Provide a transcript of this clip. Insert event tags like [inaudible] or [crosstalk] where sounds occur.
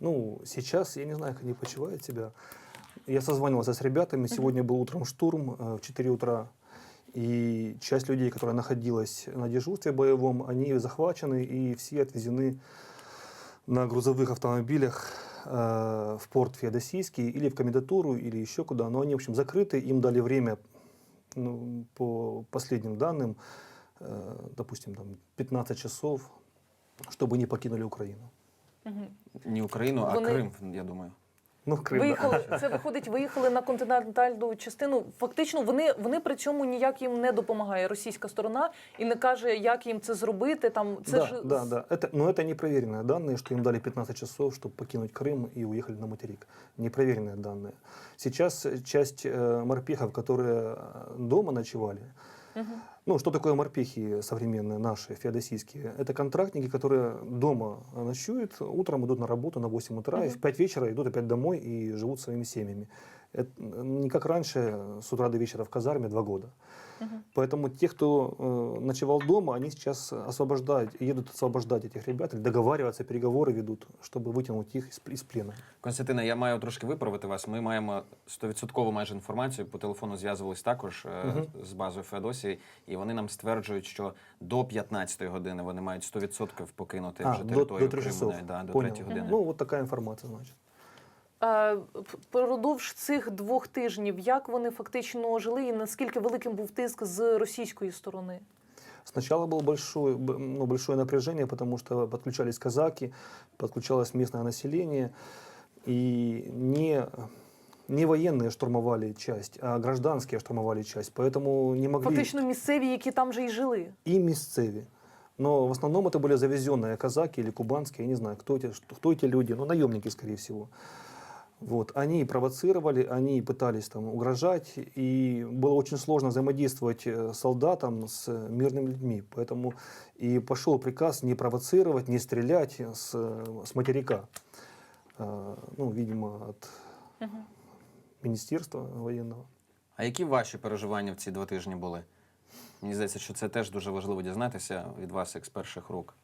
Ну, сейчас я не знаю, как они почивают себя. Я созванивался с ребятами. Сегодня был утром штурм э, в 4 утра. И часть людей, которая находилась на дежурстве боевом, они захвачены и все отвезены на грузовых автомобилях э, в порт Феодосийский или в комендатуру, или еще куда. Но они, в общем, закрыты. Им дали время, ну, по последним данным, э, допустим, там 15 часов, чтобы не покинули Украину. Не Україну, а Вони- Крим, я думаю. Ну, Крым, да. Виїхали, [laughs] це виходить, виїхали на континентальну частину. Фактично, вони, вони при цьому ніяк їм не допомагає російська сторона і не каже, як їм це зробити. Там це да, ж да, да. Это, но это непроверенные данные, что им дали 15 часов, чтобы покинуть Крым и уехали на материк. Непроверенные данные. Сейчас э, часть э, морпехов, которые э, дома ночевали, ну, что такое морпехи современные, наши, феодосийские? Это контрактники, которые дома ночуют, утром идут на работу на 8 утра, и в 5 вечера идут опять домой и живут своими семьями. Это не как раньше, с утра до вечера в казарме два года. Поэтому те, кто э, ночевал дома, они сейчас освобождают, едут освобождать этих ребят, или договариваться, переговоры ведут, чтобы вытянуть их из, из плена. Константина, я маю трошки виправити вас. Ми маємо стовідсоткову майже інформацію. По телефону зв'язувались також е, з базою Феодосії, і вони нам стверджують, що до 15-ї години вони мають 100% покинути А, вже до, територію до 3 Криму. Да, до Понял. 3 години. Ну, вот такая информация, значит. Е, Продовж цих двох тижнів, як вони фактично жили, і наскільки великим був тиск з російської сторони? Сначала было большое, ну, большое напряжение, потому что подключались казаки, подключалось местное население, и не, не военные штурмовали часть, а гражданские штурмовали часть, поэтому не могли Фактично місцеві, які там же і жили. и местцеви. Но в основном это были завезенные казаки или кубанские, я не знаю, кто эти, что- кто эти люди, ну, наемники, скорее всего. Вот. Они провоцировали, они пытались там угрожать, и было очень сложно взаимодействовать э, солдатам с э, мирными людьми. Поэтому и пошел приказ не провоцировать, не стрелять с, э, с материка. Э, Ну, видимо, от Министерства военного. А які ваші переживання в ці два тижні були? Мені здається, що це теж дуже важливо дізнатися від вас, як з перших рук.